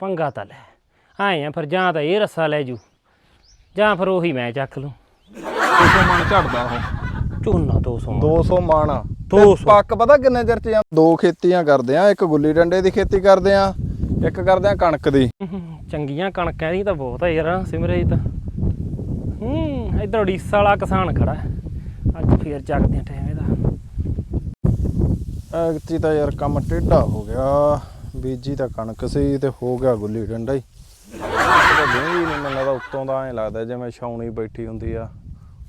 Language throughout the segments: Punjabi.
ਪੰਗਾ ਤਾਂ ਲੈ। ਆਏ ਆ ਫਿਰ ਜਾਂ ਤਾਂ ਇਹ ਰੱਸਾ ਲੈ ਜੂ ਜਾਂ ਫਿਰ ਉਹੀ ਮੈਂ ਚੱਕ ਲੂੰ। 200 ਮਣ ਝੜਦਾ ਉਹ। ਝੋਨਾ 200 200 ਮਣ। ਤੇ। ਪੱਕ ਪਤਾ ਕਿੰਨੇ ਚਿਰ ਚ ਜਾਂ ਦੋ ਖੇਤੀਆਂ ਕਰਦੇ ਆ ਇੱਕ ਗੁੱਲੀ ਡੰਡੇ ਦੀ ਖੇਤੀ ਕਰਦੇ ਆ ਇੱਕ ਕਰਦੇ ਆ ਕਣਕ ਦੀ। ਚੰਗੀਆਂ ਕਣਕਾਂ ਦੀ ਤਾਂ ਬਹੁਤ ਆ ਯਾਰ ਸਿਮਰੇ ਤਾਂ। ਹੂੰ ਇਧਰ ਉੜੀਸਾ ਵਾਲਾ ਕਿਸਾਨ ਖੜਾ ਹੈ। ਅੱਜ ਫੇਰ ਚੱਕਦੇ ਆ ਟਾਈਮ ਇਹਦਾ। ਐਕਤੀ ਤਾਂ ਯਾਰ ਕੰਮ ਟੇਢਾ ਹੋ ਗਿਆ। ਬੀਜੀ ਤਾਂ ਕਣਕ ਸੀ ਤੇ ਹੋ ਗਿਆ ਗੁੱਲੀ ਡੰਡਾ ਹੀ। ਨਹੀਂ ਮੈਨੂੰ ਲੱਗਦਾ ਉੱਤੋਂ ਦਾ ਐ ਲੱਗਦਾ ਜਿਵੇਂ ਛਾਉਣੀ ਬੈਠੀ ਹੁੰਦੀ ਆ।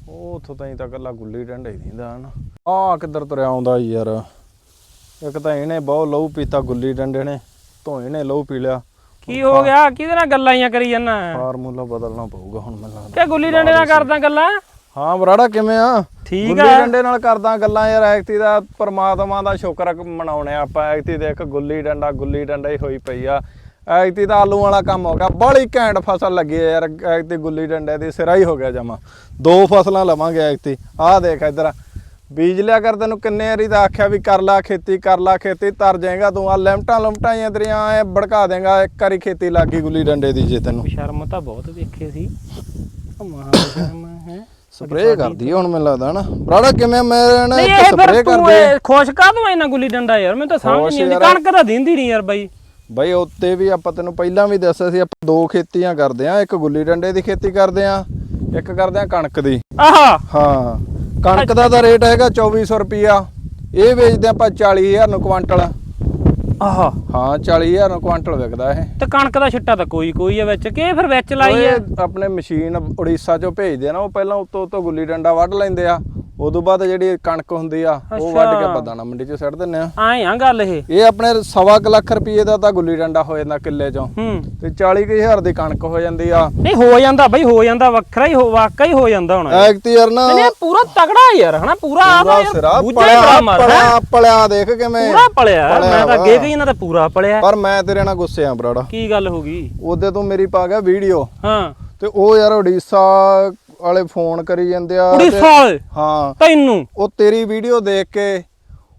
ਉਹ ਉੱਥੋਂ ਤਾਈਂ ਤਾਂ ਕੱਲਾ ਗੁੱਲੀ ਡੰਡਾ ਹੀ ਦਿੰਦਾ ਹਨ। ਆ ਕਿੱਧਰ ਤੁਰਿਆ ਆਉਂਦਾ ਯਾਰ। ਇੱਕ ਤਾਂ ਇਹਨੇ ਬਹੁਤ ਲਹੂ ਪੀਤਾ ਗੁੱਲੀ ਡੰਡੇ ਨੇ ਧੋਏ ਨੇ ਲਹੂ ਪੀ ਲਿਆ। ਕੀ ਹੋ ਗਿਆ? ਕਿਹਦੇ ਨਾਲ ਗੱਲਾਂ ਆਈਆਂ ਕਰੀ ਜਾਂਦਾ? ਫਾਰਮੂਲਾ ਬਦਲਣਾ ਪਊਗਾ ਹੁਣ ਮੈਨੂੰ ਲੱਗਦਾ। ਕਿ ਗੁੱਲੀ ਡੰਡੇ ਨਾਲ ਕਰਦਾ ਗੱਲਾਂ? ਹਾਂ ਬਰਾੜਾ ਕਿਵੇਂ ਆ? ਠੀਕ ਗੁੱਲੀ ਆ। ਡੰਡੇ ਨਾਲ ਕਰਦਾ ਗੱਲਾਂ ਯਾਰ ਐਕਤੀ ਦਾ ਪਰਮਾਤਮਾ ਦਾ ਸ਼ੁਕਰ ਮਨਾਉਣੇ ਆਪਾਂ। ਐਕਤੀ ਦੇ ਇੱਕ ਗੁੱਲੀ ਡੰਡਾ ਗੁੱਲੀ ਡੰਡਾ ਹੀ ਹੋਈ ਪਈ ਆ। ਐਕਤੀ ਦਾ ਆਲੂ ਵਾਲਾ ਕੰਮ ਹੋ ਗਿਆ। ਬੜੀ ਘੈਂਟ ਫਸਲ ਲੱਗੀ ਯਾਰ ਐਕਤੀ ਗੁੱਲੀ ਡੰਡੇ ਦੀ ਸਿਰਾ ਹੀ ਹੋ ਗਿਆ ਜਮਾ। ਦੋ ਫਸਲਾਂ ਲਵਾਂਗੇ ਐਕਤੀ ਆਹ ਦੇਖ ਇੱਧਰ ਬੀਜ ਲਿਆ ਕਰ ਤੈਨੂੰ ਕਿੰਨੇ ਵਾਰੀ ਤਾਂ ਆਖਿਆ ਵੀ ਕਰ ਲਾ ਖੇਤੀ ਕਰ ਲਾ ਖੇਤੀ ਤਰ ਜਾਏਗਾ ਤੂੰ। ਆ ਲਿਮਟਾਂ ਲਮਟਾਂ ਹੀ ਤੇਰੀਆਂ ਐ ਭੜਕਾ ਦੇਗਾ। ਇੱਕ ਵਾਰੀ ਖੇਤੀ ਲੱਗੀ ਗੁੱਲੀ ਡੰਡੇ ਦੀ ਜੇ ਤੈਨੂੰ। ਸ਼ਰਮ ਤਾਂ ਬਹੁਤ ਦੇਖੇ ਸੀ। ਸਪਰੇਅ ਕਰਦੀ ਆ ਹੁਣ ਮੈਨੂੰ ਲੱਗਦਾ ਨਾ ਬਰਾੜਾ ਕਿਵੇਂ ਮੇਰੇ ਨਾਲ ਨਹੀਂ ਇਹ ਫਿਰ ਸਪਰੇਅ ਤੂੰ ਕਰਦੇ। ਇਹ ਖੁਸ਼ ਕਾ ਤੂੰ ਇੰਨਾ ਗੁੱਲੀ ਡੰਡਾ ਯਾਰ? ਮੈਨੂੰ ਤਾਂ ਸਮਝ ਖੁਸ਼ ਨਹੀਂ ਆਉਂਦੀ। ਯਾਰ। ਕਣਕ ਤਾਂ ਦਿੰਦੀ ਨਹੀਂ ਯਾਰ ਬਾਈ। ਬਈ ਉੱਤੇ ਵੀ ਆਪਾਂ ਤੈਨੂੰ ਪਹਿਲਾਂ ਵੀ ਦੱਸਿਆ ਸੀ ਆਪਾਂ ਦੋ ਖੇਤੀਆਂ ਕਰਦੇ ਆ ਇੱਕ ਗੁੱਲੀ ਡੰਡੇ ਦੀ ਖੇਤੀ ਕਰਦੇ ਆ ਇੱਕ ਕਰਦੇ ਆ ਕਣਕ ਦੀ। ਆਹਾ। ਹਾਂ ਕਣਕ ਦਾ ਤਾਂ ਰੇਟ ਹੈਗਾ 2400 ਰੁਪਿਆ ਇਹ ਵੇਚਦੇ ਆਪਾਂ 40000 ਨੂੰ ਕੁਆਂਟਲ। ਆਹਾ। ਹਾਂ 40000 ਨੂੰ ਕੁਆਂਟਲ ਵਿਕਦਾ ਇਹ। ਤੇ ਕਣਕ ਦਾ ਛਿੱਟਾ ਤਾਂ ਕੋਈ ਕੋਈ ਆ ਵਿੱਚ। ਕਿ ਇਹ ਫਿਰ ਵਿੱਚ ਲਾਈ ਆ? ਆਪਣੇ ਮਸ਼ੀਨ ਉੜੀਸਾ ਚੋਂ ਭੇਜਦੇ ਆ ਨਾ ਉਹ ਪਹਿਲਾਂ ਉੱਤੋਂ ਉੱਤੋਂ ਗੁੱਲੀ ਡੰਡਾ ਵੱਢ ਲੈਂਦੇ ਆ। ਉਦੋਂ ਬਾਅਦ ਜਿਹੜੀ ਕਣਕ ਹੁੰਦੀ ਆ ਉਹ ਵੱਢ ਕੇ ਅੱਛਾ। ਬਦਾਨਾ ਮੰਡੀ 'ਚ ਸਿੱਟ ਦਿੰਦੇ ਆ। ਆਏ ਆ ਗੱਲ ਇਹ? ਇਹ ਆਪਣੇ ਸਵਾ ਕੁ ਲੱਖ ਰੁਪਏ ਦਾ ਤਾਂ ਗੁੱਲੀ ਡੰਡਾ ਹੋ ਜਾਂਦਾ ਕਿੱਲੇ 'ਚੋਂ। ਤੇ 40000 ਦੀ ਕਣਕ ਹੋ ਜਾਂਦੀ ਆ। ਨਹੀਂ ਹੋ ਜਾਂਦਾ ਬਈ ਹੋ ਜਾਂਦਾ ਵੱਖਰਾ ਹੀ ਹੋ ਵਾਕਈ ਹੀ ਹੋ ਜਾਂਦਾ ਹੁਣ। ਐਕਤੀ ਯਾਰ ਨਾ ਨਹੀਂ ਪੂਰਾ ਤਗੜਾ ਯਾਰ ਹਨਾ? ਪੂਰਾ ਆ ਪਲਿਆ ਪਲਿਆ ਦੇਖ ਕਿਵੇਂ। ਪੂਰਾ ਪਲਿਆ ਮੈਂ ਤਾਂ ਵਾ। ਅੱਗੇ ਗਈ ਇਹਨਾਂ ਦਾ ਪੂਰਾ ਪਲਿਆ। ਪਰ ਮੈਂ ਤੇਰੇ ਨਾਲ ਗੁੱਸੇ ਆ ਬਰਾੜਾ। ਕੀ ਗੱਲ ਹੋ ਗਈ? ਉਹਦੇ ਤੋਂ ਮੇਰੀ ਪਾ ਗਿਆ ਵੀਡੀਓ। ਹਾਂ। ਤੇ ਉਹ ਯਾਰ ਉੜੀਸਾ ਵਾਲੇ ਫੋਨ ਕਰੀ ਜਾਂਦੇ ਆ ਤੇ- ਉੜੀਸਾ ਵਾਲੇ ਹਾਂ। ਤੈਨੂੰ। ਉਹ ਤੇਰੀ ਵੀਡੀਓ ਦੇਖ ਕੇ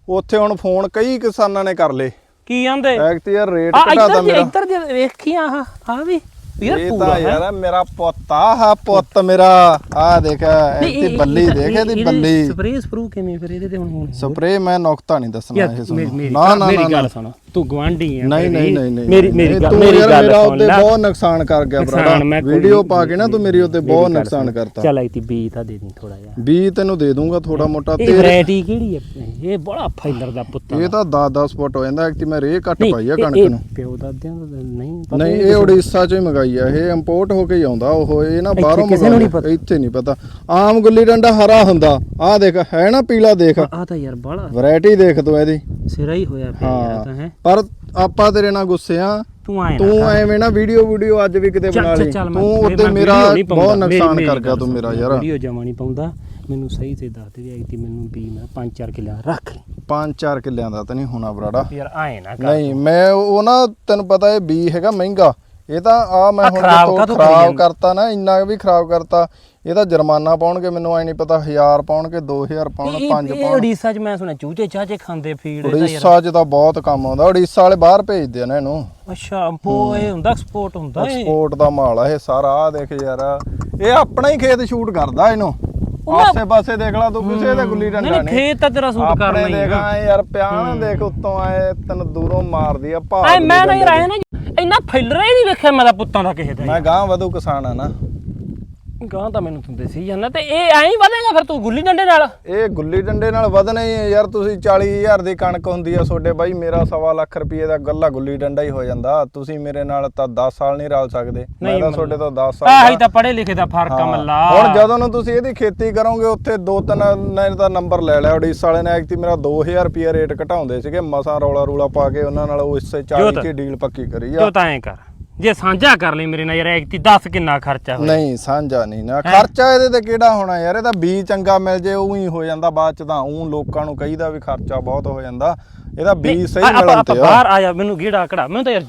ਉੱਥੇ ਹੁਣ ਫੋਨ ਕਈ ਕਿਸਾਨਾਂ ਨੇ ਕਰ ਲਏ। ਕੀ ਆਂਦੇ? ਐਕਟ ਯਾਰ ਰੇਟ ਆ ਇੱਧਰ ਮੇਰਾ। ਇੱਧਰ ਜੇ ਵੇਖੀ ਆ ਆ ਵੀ। ਯਾਰ ਇਹ ਪੂਰਾ ਤਾਂ ਹੈ। ਯਾਰ ਮੇਰਾ ਪੁੱਤ ਆ ਹਾ ਪੁੱਤ ਮੇਰਾ। ਆ ਦੇਖ ਇਹਦੀ ਬੱਲੀ ਦੇਖ ਇਹਦੀ ਬੱਲੀ। ਸਪਰੇਅ ਸਪਰੂ ਕਿਵੇਂ ਫਿਰ ਇਹਦੇ ਤੇ ਹੁਣ ਹੁਣ? ਸਪਰੇ ਮੈਂ ਨੁਕਤਾ ਨਹੀਂ ਦੱਸਣਾ ਯਾਰ ਇਹ ਮੇਰੀ ਸੁਣ ਮੇਰੀ ਨਾ ਨਾ ਮੇਰੀ ਨਾ। ਗੱਲ ਸੁਣ। ਤੂੰ ਗਵਾਂਢੀ ਆ ਨਹੀਂ। ਨਹੀਂ ਨਹੀਂ ਨਹੀਂ ਮੇਰੀ ਮੇਰੀ ਗੱਲ ਤੂੰ ਮੇਰੀ ਗੱਲ ਮੇਰਾ ਉੱਤੇ ਬਹੁਤ ਨੁਕਸਾਨ ਕਰ ਗਿਆ ਭਰਾ। ਵੀਡੀਓ ਪਾ ਕੇ ਨਾ ਤੂੰ ਮੇਰੀ ਉੱਤੇ ਬਹੁਤ ਨੁਕਸਾਨ। ਕਰਤਾ। ਚੱਲ ਆਈਤੀ ਬੀ ਤਾਂ ਦੇ ਦੀ ਥੋੜਾ ਜਿਹਾ। ਵੀ ਤੈਨੂੰ ਦੇ ਦੂੰਗਾ ਥੋੜਾ ਮੋਟਾ। ਇਹ ਤੇਰੇ ਵੈਰਾਈਟੀ ਕਿਹੜੀ ਹੈ ਇਹ ਬੜਾ ਫਾਈਲਰ ਦਾ ਪੁੱਤ ਇਹ ਤਾਂ 10 10 ਫੁੱਟ ਹੋ ਜਾਂਦਾ ਕਿ ਮੈਂ ਰੇ ਨਹੀਂ, ਪਾਈ ਆ ਇਹ- ਕਣਕ ਇਹ ਨੂੰ। ਪਿਓ ਦਾਦਿਆਂ ਦਾ ਤਾਂ ਨਹੀਂ ਪਤਾ। ਨਹੀਂ ਇਹ ਉੜੀਸਾ ਚੋਂ ਹੀ ਮੰਗਾਈ ਆ। ਇਹ ਇੰਪੋਰਟ ਹੋ ਕੇ ਹੀ ਆਉਂਦਾ ਉਹ ਇਹ ਨਾ ਬਾਹਰੋਂ ਕਿਸੇ ਨੂੰ ਨਹੀਂ ਮੰਗਾਉਂਦੇ। ਇੱਥੇ ਨਹੀਂ ਪਤਾ। ਆਮ ਗੁੱਲੀ ਡੰਡਾ ਹਰਾ ਹੁੰਦਾ। ਆਹ ਦੇਖ ਹੈ ਨਾ ਪੀਲਾ ਦੇਖ। ਆ ਤਾਂ ਯਾਰ ਬੜਾ ਵੈਰਾਈਟੀ ਦੇਖ ਤੂੰ ਇਹਦੀ। ਸਿਰਾ ਹੀ ਹੋਇਆ ਪਿਆ ਤਾਂ ਹੈ। ਪਰ ਆਪਾਂ ਤੇਰੇ ਨਾਲ ਗੁੱਸੇ ਆ। ਤੂੰ ਆਏ ਤੂੰ। ਐਵੇਂ ਨਾ ਵੀਡੀਓ ਵੀਡੀਓ ਅੱਜ ਵੀ ਕਿਤੇ ਬਣਾ ਲਈ। ਤੂੰ ਉੱਤੇ ਮੇਰਾ। ਬਹੁਤ ਨੁਕਸਾਨ ਕਰ ਗਿਆ ਤੂੰ ਮੇਰਾ ਯਾਰ। ਵੀਡੀਓ ਜਮਾ ਨਹੀਂ ਪਾਉਂਦਾ। ਮੈਨੂੰ ਸਹੀ ਤੇ ਦੱਸ ਦੇ ਆਈ ਤੀ ਮੈਨੂੰ ਵੀ ਮੈਂ 5-4 ਕਿੱਲਾ ਰੱਖ ਪੰਜ ਚਾਰ ਕਿੱਲਿਆਂ ਦਾ ਤਾਂ ਨਹੀਂ ਹੋਣਾ ਬਰਾੜਾ। ਯਾਰ ਆਏ ਨਾ ਨਹੀਂ ਮੈਂ ਉਹ ਨਾ ਤੈਨੂੰ ਪਤਾ ਇਹ ਬੀ ਹੈਗਾ ਮਹਿੰਗਾ। ਇਹ ਤਾਂ ਆ ਮੈਂ ਹੁਣ ਖਰਾਬ? ਕਰਤਾ ਨਾ ਇੰਨਾ ਵੀ ਖਰਾਬ ਕਰਤਾ। ਇਹ ਤਾਂ ਜੁਰਮਾਨਾ ਪਾਉਣਗੇ ਮੈਨੂੰ ਐ ਨਹੀਂ ਪਤਾ 1000 ਪਾਉਣਗੇ 2000 ਪਾਉਣ ਇਹ- 5 ਇਹ ਪਾਉਣ। ਉੜੀਸਾ 'ਚ ਮੈਂ ਸੁਣਿਆ ਚੂਚੇ ਚਾਚੇ ਖਾਂਦੇ ਫੀਡ ਇਹਦਾ ਯਾਰ। ਉੜੀਸਾ 'ਚ ਤਾਂ ਬਹੁਤ ਕੰਮ ਆਉਂਦਾ ਉੜੀਸਾ ਵਾਲੇ ਬਾਹਰ ਭੇਜਦੇ ਨਾ ਇਹਨੂੰ। ਅੱਛਾ ਪੋ ਇਹ ਹੁੰਦਾ ਐਕਸਪੋਰਟ ਹੁੰਦਾ ਇਹ? ਐਕਸਪੋਰਟ ਦਾ ਮਾਲ ਆ ਇਹ ਸਾਰਾ ਆ ਦੇਖ ਯਾਰ। ਇਹ ਆਪਣਾ ਹੀ ਖੇਤ ਸ਼ੂਟ ਕਰਦਾ ਇਹਨੂੰ। ਆਸੇ ਪਾਸੇ ਦੇਖ ਲਾ ਤੂੰ ਕਿਸੇ ਦਾ ਗੁੱਲੀ ਡੰਡਾ ਨਹੀਂ ਖੇਤ ਤਾਂ ਤੇਰਾ ਸੂਟ ਕਰਨਾ ਹੀ ਦੇਖ ਹੈ ਆਏ ਯਾਰ ਪਿਆਣ ਦੇਖ ਉੱਤੋਂ ਆਏ ਤੈਨੂੰ ਦੂਰੋਂ ਮਾਰਦੀ ਆ ਭਾਗ ਮੈਂ ਨਾ ਯਾਰ ਆਇਆ ਨਾ ਇੰਨਾ ਫੈਲਰਾ ਹੀ ਨਹੀਂ ਵੇਖਿਆ ਮੇਰਾ ਪੁੱਤਾਂ ਦਾ ਕਿਸੇ ਦਾ ਮੈਂ ਗਾਂ ਵਧੂ ਕਿਸਾਨ ਆ ਨਾ। ਗਾਂ ਤਾਂ ਮੈਨੂੰ ਤੂੰ ਦੱਸੀ ਜਾਂਦਾ ਤੇ ਇਹ ਐਂ ਹੀ ਵਧੇਗਾ ਫਿਰ ਤੂੰ ਗੁੱਲੀ ਡੰਡੇ ਨਾਲ? ਇਹ ਗੁੱਲੀ ਡੰਡੇ ਨਾਲ ਵਧਣਾ ਹੀ ਹੈ ਯਾਰ ਤੁਸੀਂ 40000 ਦੀ ਕਣਕ ਹੁੰਦੀ ਆ ਤੁਹਾਡੇ ਬਾਈ ਮੇਰਾ ਸਵਾ ਲੱਖ ਰੁਪਏ ਦਾ ਗੱਲਾ ਗੁੱਲੀ ਡੰਡਾ ਹੀ ਹੋ ਜਾਂਦਾ। ਤੁਸੀਂ ਮੇਰੇ ਨਾਲ ਤਾਂ 10 ਸਾਲ ਨਹੀਂ ਰਲ ਸਕਦੇ। ਮੈਂ ਤਾਂ। ਤੁਹਾਡੇ ਤੋਂ 10 ਸਾਲ ਆਹੀ ਤਾਂ ਪੜ੍ਹੇ ਲਿਖੇ ਦਾ ਫ਼ਰਕ ਆ। ਮੱਲਾ। ਹੁਣ ਜਦੋਂ ਨੂੰ ਤੁਸੀਂ ਇਹਦੀ ਖੇਤੀ ਕਰੋਗੇ ਉੱਥੇ ਦੋ ਤਿੰਨ ਨੇ ਦਾ ਨੰਬਰ ਲੈ ਲਿਆ। ਉੜੀਸਾ ਵਾਲੇ ਨੇ ਐਕਤੀ ਮੇਰਾ 2000 ਰੁਪਏ ਰੇਟ ਘਟਾਉਂਦੇ ਸੀਗੇ। ਮਸਾਂ ਰੌਲਾ ਰੂਲਾ ਪਾ ਕੇ ਉਹਨਾਂ ਨਾਲ ਉਸੇ 40 ਜੋਤ। ਦੀ ਡੀਲ ਪੱਕੀ ਕਰੀ ਆ। ਜੋ ਤਾਂ ਐਂ ਕਰ। ਜੇ ਸਾਂਝਾ ਕਰ ਲਈ ਮੇਰੇ ਨਾਲ ਯਾਰ ਐਕਤੀ 10 ਕਿੰਨਾ ਖਰਚਾ ਹੋਇਆ? ਨਹੀਂ ਸਾਂਝਾ ਨਹੀਂ ਨਾ। ਖਰਚਾ ਇਹਦੇ ਤੇ ਕਿਹੜਾ ਹੋਣਾ ਯਾਰ? ਇਹ ਤਾਂ ਬੀ ਚੰਗਾ ਮਿਲ ਜੇ ਉਹ ਹੀ ਹੋ ਜਾਂਦਾ ਬਾਅਦ ਚ ਤਾਂ। ਉਹ ਲੋਕਾਂ ਨੂੰ ਕਹੀਦਾ ਵੀ ਖਰਚਾ ਬਹੁਤ ਹੋ ਜਾਂਦਾ। ਇਹਦਾ ਬੀ ਸਹੀ ਮਿਲਣ ਤੇ ਆ। ਬਾਹਰ ਆ ਜਾ ਮੈਨੂੰ ਗੇੜਾ ਕਢਾ। ਮੈਨੂੰ ਤਾਂ ਯਾਰ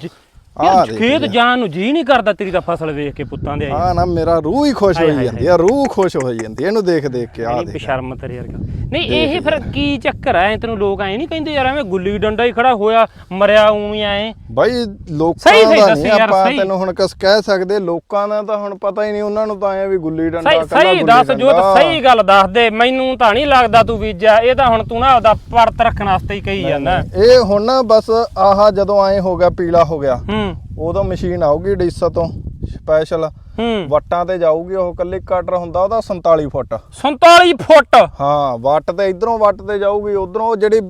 ਜ- ਯਾਰ ਦੇਖ ਖੇਤ। ਜਾਣ ਨੂੰ ਜੀ ਨਹੀਂ ਕਰਦਾ ਤੇਰੀ ਤਾਂ ਫਸਲ ਵੇਖ ਕੇ ਪੁੱਤਾਂ ਦੇ ਆਈ ਆ ਨਾ ਮੇਰਾ ਰੂਹ ਹੀ ਖੁਸ਼ ਹੋਈ ਜਾਂਦੀ ਆ ਰੂਹ ਖੁਸ਼ ਹੋਈ ਜਾਂਦੀ ਆ, ਇਹਨੂੰ ਦੇਖ ਦੇਖ ਕੇ ਆ ਦੇਖ। ਬੇਸ਼ਰਮ ਤੇਰੇ ਵਰਗਾ। ਨਹੀਂ ਇਹ ਫਿਰ ਕੀ ਚੱਕਰ ਐ ਤੈਨੂੰ ਲੋਕ ਐ ਨਹੀਂ ਕਹਿੰਦੇ ਯਾਰ ਐਵੇਂ ਗੁੱਲੀ ਡੰਡਾ ਹੀ ਖੜਾ ਹੋਇਆ ਮਰਿਆ ਉਂ ਐ। ਬਾਈ ਲੋਕਾਂ ਸਹੀ ਸਹੀ ਦਾ ਦੱਸ ਨਹੀਂ ਯਾਰ, ਆਪਾਂ ਸਹੀ। ਤੈਨੂੰ ਹੁਣ ਕਿਸ ਕਹਿ ਸਕਦੇ ਲੋਕਾਂ ਦਾ ਤਾਂ ਹੁਣ ਪਤਾ ਹੀ ਨਹੀਂ ਉਹਨਾਂ ਨੂੰ ਤਾਂ ਐ ਵੀ ਗੁੱਲੀ ਡੰਡਾ ਸਹੀ ਕੱਲਾ ਸਹੀ ਦੱਸ ਜੋਤ ਡੰਡਾ। ਸਹੀ ਗੱਲ ਦੱਸ ਦੇ ਮੈਨੂੰ ਤਾਂ ਨਹੀਂ ਲੱਗਦਾ ਤੂੰ ਬੀਜਿਆ ਇਹ ਤਾਂ ਹੁਣ ਤੂੰ ਨਾ ਉਹਦਾ ਪਰਤ ਰੱਖਣ ਵਾਸਤੇ ਹੀ ਕਹੀ ਜਾਂਦਾ। ਇਹ ਹੁਣ ਨਾ ਬਸ ਆਹ ਜਦੋਂ ਐ ਹੋ ਗਿਆ ਪੀਲਾ ਹੋ ਗਿਆ। ਹੂੰ। ਉਦੋਂ ਮਸ਼ੀਨ ਆਊਗੀ ਡੀਸਾ ਤੋਂ ਸਪੈਸ਼ਲ ਹੂੰ। ਵੱਟਾਂ ਤੇ ਜਾਊਗੀ ਉਹ ਕੱਲੀ ਕਟਰ ਹੁੰਦਾ ਉਹਦਾ 47 ਫੁੱਟ। 47 ਫੁੱਟ? ਹਾਂ ਵੱਟ ਤੇ ਇਧਰੋਂ ਵੱਟ ਤੇ ਜਾਊਗੀ ਉਧਰੋਂ ਜਿਹੜੀ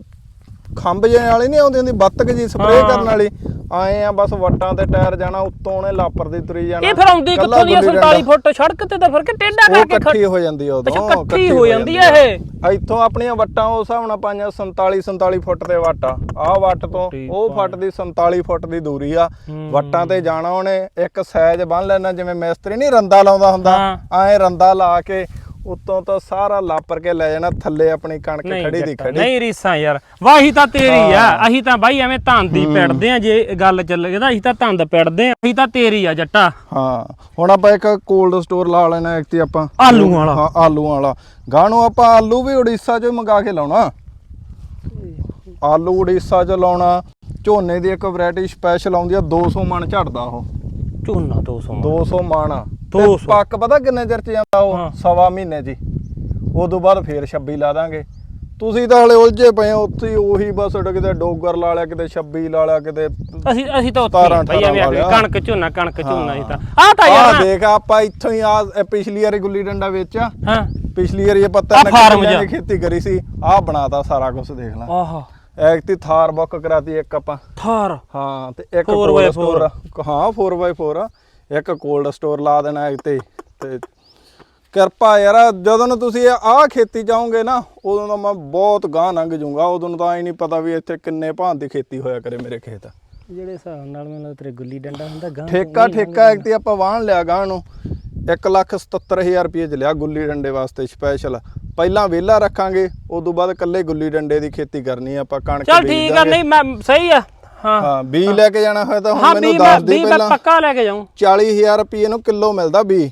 ਖੰਭ ਜਿਹੇ ਵਾਲੀ ਨਹੀਂ ਆਉਂਦੀ ਹੁੰਦੀ ਬੱਤਕ ਜੀ ਸਪਰੇਅ। ਕਰਨ ਵਾਲੀ ਆਏ ਆ ਬਸ ਵੱਟਾਂ ਤੇ ਟਾਇਰ ਜਾਣਾ ਉੱਤੋਂ ਉਹਨੇ ਲਾਪਰ ਦੀ ਤੁਰੀ ਜਾਣਾ ਇਹ ਫਿਰ ਆਉਂਦੀ ਕਿੱਥੋਂ ਦੀ ਆ ਗੁੱਲੀ 47 ਡੰਡਾ। ਫੁੱਟ ਸੜਕ ਤੇ ਤਾਂ ਫਿਰ ਕਿ ਟੇਢਾ ਉਹ ਕਰਕੇ ਇਕੱਠੀ ਹੋ ਜਾਂਦੀ ਆ ਉਦੋਂ ਇਕੱਠੀ ਹੋ ਜਾਂਦੀ ਆ ਇਹ ਇੱਥੋਂ ਆਪਣੀਆਂ ਵੱਟਾਂ ਉਸ ਹਿਸਾਬ ਨਾਲ ਪਾਈਆਂ 47 47 ਫੁੱਟ ਤੇ ਵੱਟ ਆ ਆਹ ਵੱਟ ਤੋਂ ਉਹ ਆ। ਫੁੱਟ ਦੀ 47 ਫੁੱਟ ਦੀ ਦੂਰੀ ਆ। ਵੱਟਾਂ ਤੇ ਜਾਣਾ ਉਹਨੇ ਇੱਕ ਸਾਈਜ਼ ਬੰਨ ਲੈਣਾ ਜਿਵੇਂ ਮਿਸਤਰੀ ਨਹੀਂ ਰੰਦਾ ਲਾਉਂਦਾ ਹੁੰਦਾ। ਐਂ ਰੰਦਾ ਲਾ ਕੇ ਉੱਤੋਂ ਤਾਂ ਸਾਰਾ ਲਾਪਰ ਕੇ ਲੈ ਜਾਣਾ ਥੱਲੇ ਆਪਣੀ ਕਣਕ ਨਹੀਂ ਖੜੀ ਦੀ ਜੱਟਾ, ਖੜੀ। ਨਹੀਂ ਰੀਸਾਂ ਯਾਰ ਵਾਹੀ ਤਾਂ ਤੇਰੀ ਆ ਅਸੀਂ ਤਾਂ ਬਾਈ ਐਵੇਂ ਧੰਦੀ ਪਿੜਦੇ ਆ ਜੇ ਗੱਲ ਚੱਲੇ ਤਾਂ ਅਸੀਂ ਤਾਂ ਧੰਦ ਪਿੜਦੇ ਆ ਅਸੀਂ ਤਾਂ ਤੇਰੀ ਆ ਜੱਟਾ। ਹਾਂ ਹੁਣ ਆਪਾਂ ਇੱਕ ਕੋਲਡ ਸਟੋਰ ਲਾ ਲੈਣਾ ਇੱਕ ਤੇ ਆਪਾਂ। ਆਲੂਆਂ ਵਾਲਾ। ਹਾਂ ਆਲੂਆਂ ਵਾਲਾ। ਗਾਣੋ ਆਪਾਂ ਆਲੂ ਵੀ ਉੜੀਸਾ ਚੋਂ ਮੰਗਾ ਕੇ ਲਾਉਣਾ। ਆਲੂ ਉੜੀਸਾ ਚ ਲਾਉਣਾ ਝੋਨੇ ਦੀ ਇੱਕ ਵੈਰਾਈਟੀ ਸਪੈਸ਼ਲ ਆਉਂਦੀ ਆ 200 ਮਣ ਝੜਦਾ ਉਹ। ਝੋਨਾ 200 200 ਮਣ। ਆ। 200 ਪੱਕ ਪਤਾ ਕਿੰਨੇ ਚਿਰ ਚ ਜਾਂਦਾ ਹਾਂ। ਉਹ ਸਵਾ ਮਹੀਨੇ ਜੀ ਉਦੋਂ ਬਾਅਦ ਫੇਰ 26 ਲਾ ਦਾਂਗੇ। ਤੁਸੀਂ ਤਾਂ ਹਲੇ ਉਲਝੇ ਪਏ ਹੋ ਉੱਥੇ ਹੀ ਉਹੀ ਬਸ ਕਿਤੇ ਡੋਗਰ ਲਾ ਲਿਆ ਕਿਤੇ 26 ਲਾ ਲਿਆ ਕਿਤੇ ਅਸੀਂ ਅਸੀਂ ਤਾਂ ਉੱਥੇ ਬਈ ਐਵੇਂ ਅਠਾਰਾਂ ਆਖਦੇ ਕਣਕ ਝੋਨਾ ਕਣਕ ਝੋਨਾ ਅਸੀਂ ਤਾਂ ਆ ਤਾਂ ਆਹ ਯਾਰ ਦੇਖ ਆਪਾਂ ਇੱਥੋਂ ਹੀ ਆ ਪਿਛਲੀ ਵਾਰੀ ਗੁੱਲੀ ਡੰਡਾ ਵੇਚਿਆ। ਹਾਂ। ਪਿਛਲੀ ਵਾਰੀ ਆਪਾਂ ਆਹ ਤਿੰਨ ਫਾਰਮ ਕਿੱਲਿਆਂ ਜਿਹਾ। ਦੀ ਖੇਤੀ ਕਰੀ ਸੀ। ਆਹ ਬਣਾਤਾ ਸਾਰਾ ਕੁਝ ਦੇਖ ਲੈ। ਆਹ। ਐਕਤੀ ਥਾਰ ਬੁੱਕ ਕਰਾਤੀ ਇੱਕ ਆਪਾਂ। ਥਾਰ। ਹਾਂ ਤੇ ਇੱਕ 4x4 ਕੋਲਡ ਸਟੋਰ ਹਾਂ 4x4 ਆ। ਇੱਕ ਕੋਲਡ ਸਟੋਰ ਲਾ ਦੇਣਾ ਤੇ ਤੇ ਕਿਰਪਾ ਯਾਰ ਜਦੋਂ ਨੂੰ ਤੁਸੀਂ ਆਹ ਖੇਤੀ ਚਾਹੋਗੇ ਨਾ ਉਦੋਂ ਤਾਂ ਮੈਂ ਬਹੁਤ ਗਾਂ ਲੰਘ ਜਾਊਂਗਾ ਉਦੋਂ ਨੂੰ ਤਾਂ ਹੀ ਨਹੀਂ ਪਤਾ ਵੀ ਇੱਥੇ ਕਿੰਨੇ ਭਾਂ ਦੀ ਖੇਤੀ ਹੋਇਆ ਕਰੇ ਮੇਰੇ ਖੇਤ। ਜਿਹੜੇ ਹਿਸਾਬ ਨਾਲ ਮੈਨੂੰ ਤੇਰੇ ਗੁੱਲੀ ਡੰਡਾ ਹੁੰਦਾ ਗਾਂ ਠੇਕਾ ਠੇਕਾ ਇੱਕ ਤੇ ਆਪਾਂ ਵਾਹਣ ਲਿਆ ਗਾਂ ਨੂੰ 177000 ਰੁਪਏ ਚ ਲਿਆ ਗੁੱਲੀ ਡੰਡੇ ਵਾਸਤੇ ਸਪੈਸ਼ਲ ਪਹਿਲਾਂ ਵਿਹਲਾ ਰੱਖਾਂਗੇ ਉਦੋਂ ਬਾਅਦ ਕੱਲੇ ਗੁੱਲੀ ਡੰਡੇ ਦੀ ਖੇਤੀ ਕਰਨੀ ਆ ਆਪਾਂ ਕਣਕ ਚੱਲ ਠੀਕ ਆ। ਨਹੀਂ ਮੈਂ ਸਹੀ ਆ। ਹਾਂ। ਬੀ ਲੈ ਕੇ ਜਾਣਾ ਹੋਇਆ ਤਾਂ ਹਾਂ ਹੁਣ ਮੈਨੂੰ ਵੀ ਮੈਂ ਦੱਸ ਦੇ ਵੀ ਮੈਂ ਪਹਿਲਾਂ। ਪੱਕਾ ਲੈ ਕੇ ਜਾਉਂ 40000 ਰੁਪਏ ਨੂੰ ਕਿਲੋ ਮਿਲਦਾ ਬੀ।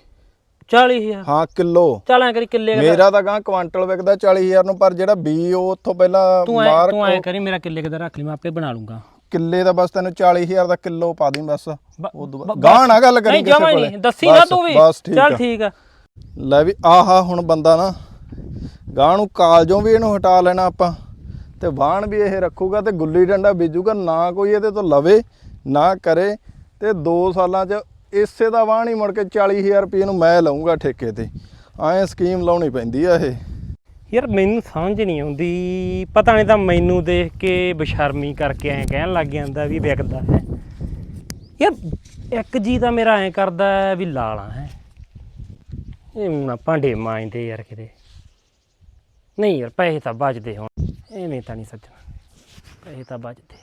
40000 ਹਾਂ ਕਿਲੋ। ਚੱਲ ਐ ਕਰੀ ਕਿੱਲੇ ਦਾ ਮੇਰਾ ਤਾਂ ਗਾਂ ਕੁਆਂਟਲ ਵਿਕਦਾ 40000 ਨੂੰ ਪਰ ਜਿਹੜਾ ਬੀ ਉਹ ਉੱਥੋਂ ਪਹਿਲਾਂ ਤੂੰ ਐ ਮਾਰ ਤੂੰ ਐ ਕਰੀ ਮੇਰਾ ਕਿੱਲੇ ਕਿਦਾ ਰੱਖ ਲਈ ਮੈਂ ਆਪੇ ਬਣਾ ਲੂੰਗਾ। ਕਿੱਲੇ ਦਾ ਬਸ ਤੈਨੂੰ 40000 ਦਾ ਕਿਲੋ ਪਾ ਦੀ ਬਸ। ਉਦੋਂ ਬਾਅਦ ਗਾਂ ਨਾ ਗੱਲ ਕਰੀ ਨਹੀਂ ਕਿਸੇ ਜਮਾ ਕੋਲੇ। ਨਹੀਂ। ਦੱਸੀ ਨਾ ਬਸ- ਤੂੰ ਵੀ। ਬਸ ਠੀਕ ਚੱਲ ਆ। ਠੀਕ ਆ। ਲੈ ਵੀ ਆਹਾ ਹੁਣ ਬੰਦਾ ਨਾ ਗਾਂ ਨੂੰ ਕਾਲਜੋਂ ਵੀ ਇਹਨੂੰ ਹਟਾ ਲੈਣਾ ਆਪਾਂ। ਤੇ ਵਾਣ ਵੀ ਇਹ ਰੱਖੂਗਾ ਤੇ ਗੁੱਲੀ ਡੰਡਾ ਬੀਜੂਗਾ, ਨਾ ਕੋਈ ਇਹਦੇ ਤੋਂ ਲਵੇ, ਨਾ ਕਰੇ ਤੇ 2 ਸਾਲਾਂ 'ਚ ਇਸੇ ਦਾ ਵਾਣ ਹੀ ਮੁੜ ਕੇ 40000 ਰੁਪਏ ਨੂੰ ਮੈਂ ਲਵਾਂਗਾ ਠੇਕੇ ਤੇ। ਐਂ ਸਕੀਮ ਲਾਉਣੀ ਪੈਂਦੀ ਆ ਇਹ। ਯਾਰ ਮੈਨੂੰ ਸਮਝ ਨਹੀਂ ਆਉਂਦੀ। ਪਤਾ ਨਹੀਂ ਤਾਂ ਮੈਨੂੰ ਦੇਖ ਕੇ ਬਸ਼ਰਮੀ ਕਰਕੇ ਐਂ ਕਹਿਣ ਲੱਗ ਜਾਂਦਾ ਵੀ ਵਿਕਦਾ ਹੈ। ਯਾਰ ਇੱਕ ਜੀ ਤਾਂ ਮੇਰਾ ਐਂ ਕਰਦਾ ਵੀ ਲਾਲਾ ਹੈ। ਇਹ ਨਾ ਭਾਂਡੇ ਮਾਂਜਦੇ ਯਾਰ ਕਿਤੇ। ਨਹੀਂ ਯਾਰ, ਪੈਸੇ ਤਾਂ ਬਚਦੇ ਹੋਣ। ਐਵੇਂ ਤਾਂ ਨਹੀਂ ਸੱਜਣਾ। ਪੈਸੇ ਤਾਂ ਬਚਦੇ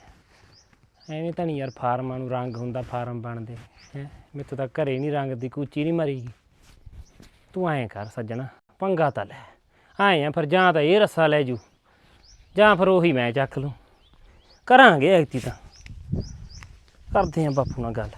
ਐਵੇਂ ਤਾਂ ਨਹੀਂ ਯਾਰ ਫਾਰਮਾਂ ਨੂੰ ਰੰਗ ਹੁੰਦਾ, ਫਾਰਮ ਬਣਦੇ। ਹੈ? ਮੇਤੋਂ ਤਾਂ ਘਰੇ ਨਹੀਂ ਰੰਗ ਦੀ ਕੂਚੀ ਨਹੀਂ ਮਰੀਗੀ। ਤੂੰ ਐਂ ਕਰ ਸੱਜਣਾ, ਪੰਗਾ ਤਾਂ ਲੈ। ਆਏ ਆ ਫਿਰ ਜਾਂ ਤਾਂ ਇਹ ਰੱਸਾ ਲੈ ਜੂ, ਜਾਂ ਫਿਰ ਉਹੀ ਮੈਂ ਚੱਕ ਲੂੰ। ਕਰਾਂਗੇ ਐਕਤੀ ਤਾਂ। ਕਰਦੇ ਆ ਬਾਪੂ ਨਾਲ ਗੱਲ।